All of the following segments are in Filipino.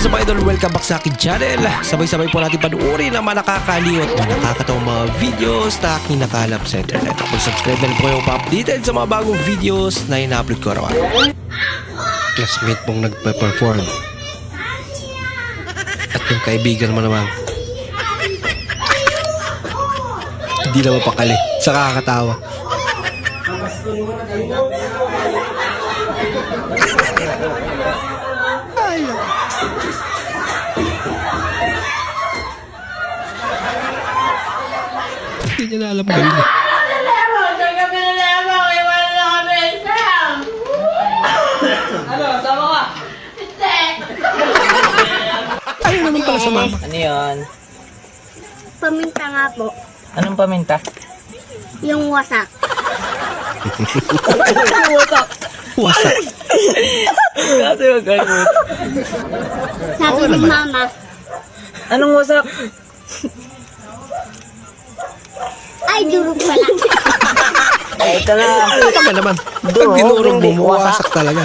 What's up idol? Welcome back sa akin channel. Sabay-sabay po natin panuorin ang mga nakakaliw at mga nakakatawang mga videos na aking nakalap sa internet. Kung subscribe na rin po kayo pa-updated sa mga bagong videos na ina-upload ko araw Classmate mong nagpe-perform. At yung kaibigan mo naman. Hindi na mapakali. Sa kakatawa. Ay, Hindi niya na alam gawin eh. Ano, sama ka? Ayaw naman pala sa mama. Ano yun? Paminta nga po. Anong paminta? Yung wasak. Wasak. Kasi wag ganun. Sabi ni mama, Anong wasak? Ay durog pala. Ay, ito na. Ano ka naman? Durog, dinurog mo, mawasak talaga.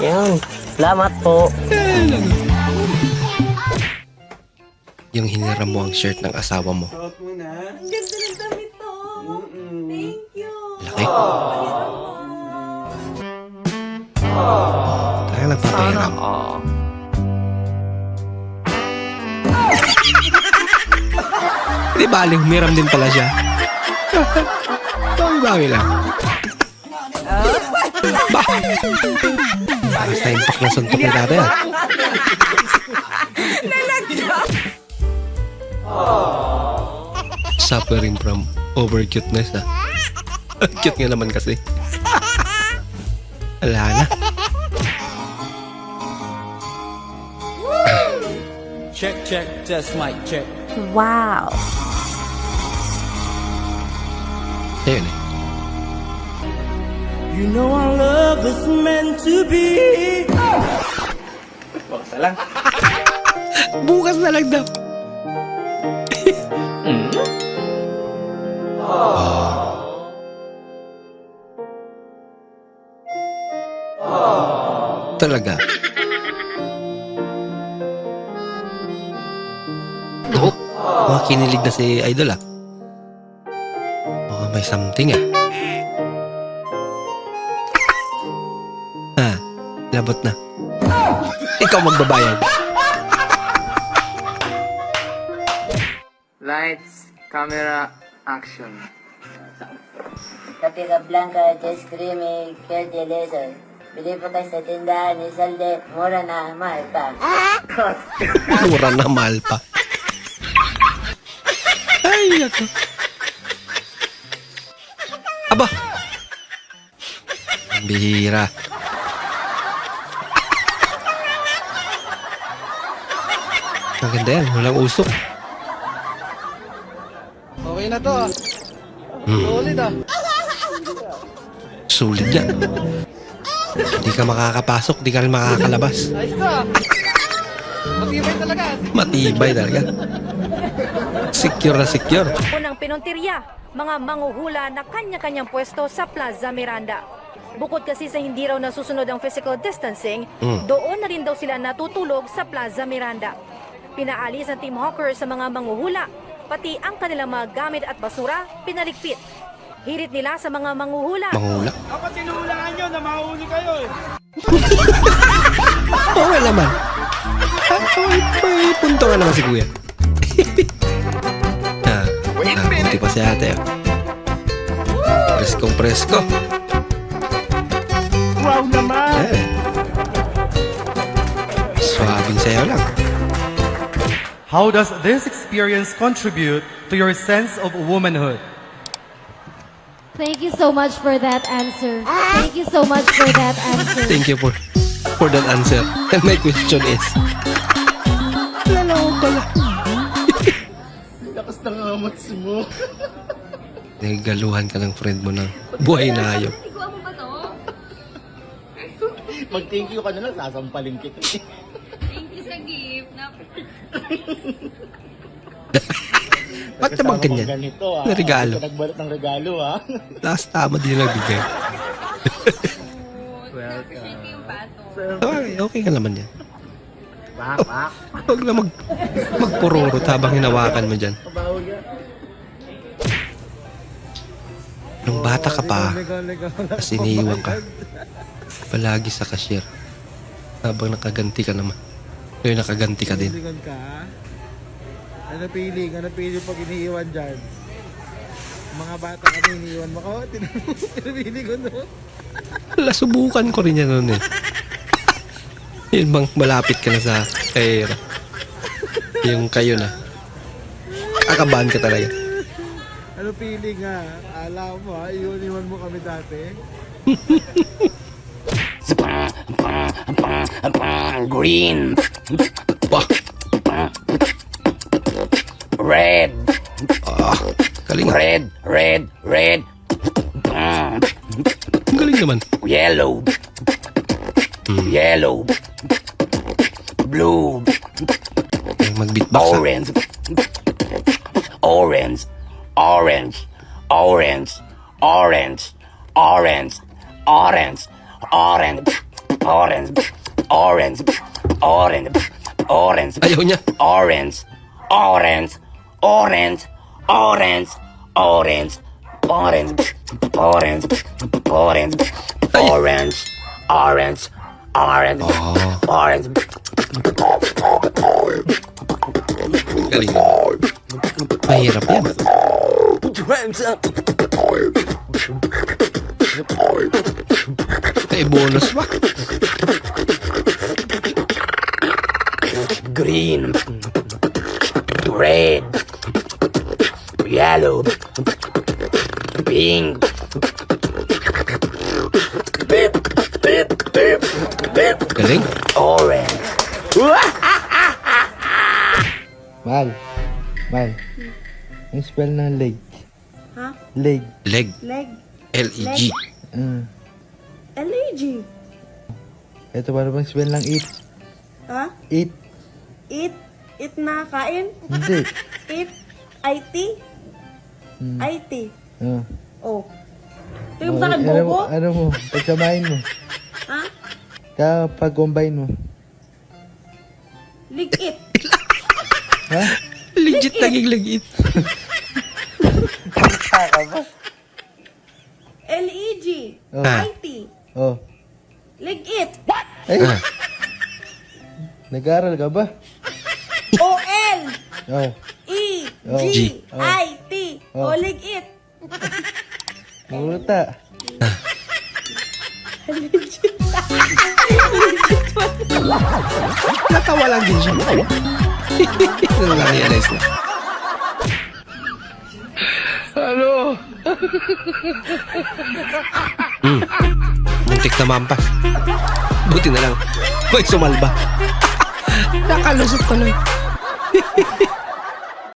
Yun. Salamat po. Yung hiniram mo ang shirt ng asawa mo. Ang ganda ng damit to. Thank you. Laki. Talaga nagpapahiram. Di bali, humiram din pala siya. Bawi-bawi lang. Bah! Parang sa impact na suntok ni tatay ah. Suffering from over cuteness ah. Cute nga naman kasi. Wala na. Check, check, test mic, check. Wow. Ayun eh. You know our love is meant to be. Bukas na lang daw. Talaga. Ako, mga kinilig na si Idol ah. May something ah. Ah, labot na. Ikaw magbabayad. Lights, camera, action. Katika Blanca, just creamy, kerde laser. Bili po kayo sa tindahan ni Salde, mura na, mahal pa. Mura na mahal pa. Ay, ako. Aba! Ang bihira. Maganda yan, walang usok. Okay na to ah. Hmm. Solid ah. Sulit yan. Hindi ka makakapasok, di ka rin makakalabas. Ayos to ah. Matibay talaga. Matibay talaga. Secure na secure. Unang pinuntirya, mga manguhula na kanya-kanyang pwesto sa Plaza Miranda. Bukod kasi sa hindi raw nasusunod ang physical distancing, Mm. doon na rin daw sila natutulog sa Plaza Miranda. Pinaalis ang Team Hawker sa mga manguhula, pati ang kanilang mga gamit at basura pinaligpit. Hirit nila sa mga manguhula. Mangula. Dapat tinuhulaan nyo na mahuli kayo eh. Okay naman. Ah, may, may punto nga naman si Kuya. Buti pa si ate. Preskong presko. Wow naman. Eh. Swabing sayo lang. How does this experience contribute to your sense of womanhood? Thank you so much for that answer. Thank you so much for that answer. Thank you for for that answer. And my question is, Lalaw pala. Lakas ng amats mo. Nagaluhan ka ng friend mo ng buhay na ayaw. Mag-thank you ka na lang, sasampalin kita. Ba't naman ganyan? Ganito ah. Na regalo. Nagbalot ng regalo ah. Last tama din yung nagbigay. Welcome. Okay, okay ka naman yan. Huwag na mag, magpururot habang hinawakan mo dyan. Nung bata ka pa, kasi iniiwan ka. Palagi sa cashier. Habang nakaganti ka naman. Ngayon nakaganti ka din. Ka? Ano piling? Ano piling pag iniiwan dyan? Mga bata kami iniiwan mo. Oh, tinapili ko no. Wala, subukan ko rin yan noon eh. Yun bang malapit ka na sa kahera. Yung kayo na. Kakabahan ka talaga. Ano piling ha? Alam mo ha? Iwan-iwan mo kami dati. Green. Red. Ah, galing. Red. Red. Red. Galing naman. Yellow. Blue. Mag-beatbox ah. Orange. Orange. Orange. Orange. Orange. Orange. Orange. Orange. Orange. Orange. Orange. Orange. Ayaw niya. Orange. Orange. Orange. Orange. Orange. Orange. Orange. Orange. Orange. Orange orange, Aa. orange. Vad är det på Det är bonusvakt. Green. Red. Yellow. Pink. Galing. orange. Mal. Mal. Ang spell ng leg. Ha? Leg. Leg. Leg. L-E-G. Mm. L-A-G. Ito paano bang spell ng eat? Ha? Eat. Eat. Eat na kain. Hindi. Eat. IT. Hmm. IT. Oh. Oh. Tingnan mo sa akin, ano, mo, bobo. ano mo? Pagsamahin mo. Ha? Kapag combine mo. Ligit. Ha? Legit naging legit. L-E-G. Oh. Ah. IT. Oh. Ligit. Ay, Ah, nag-aaral ka ba? O-L. Oh. E. Oh. G. G. I. T. Oh. O ligit. Muruta. natawa lang din siya. Ano na-realize na. Ano? hmm. Muntik na mampas. Buti na lang. May sumalba. Nakalusot tuloy.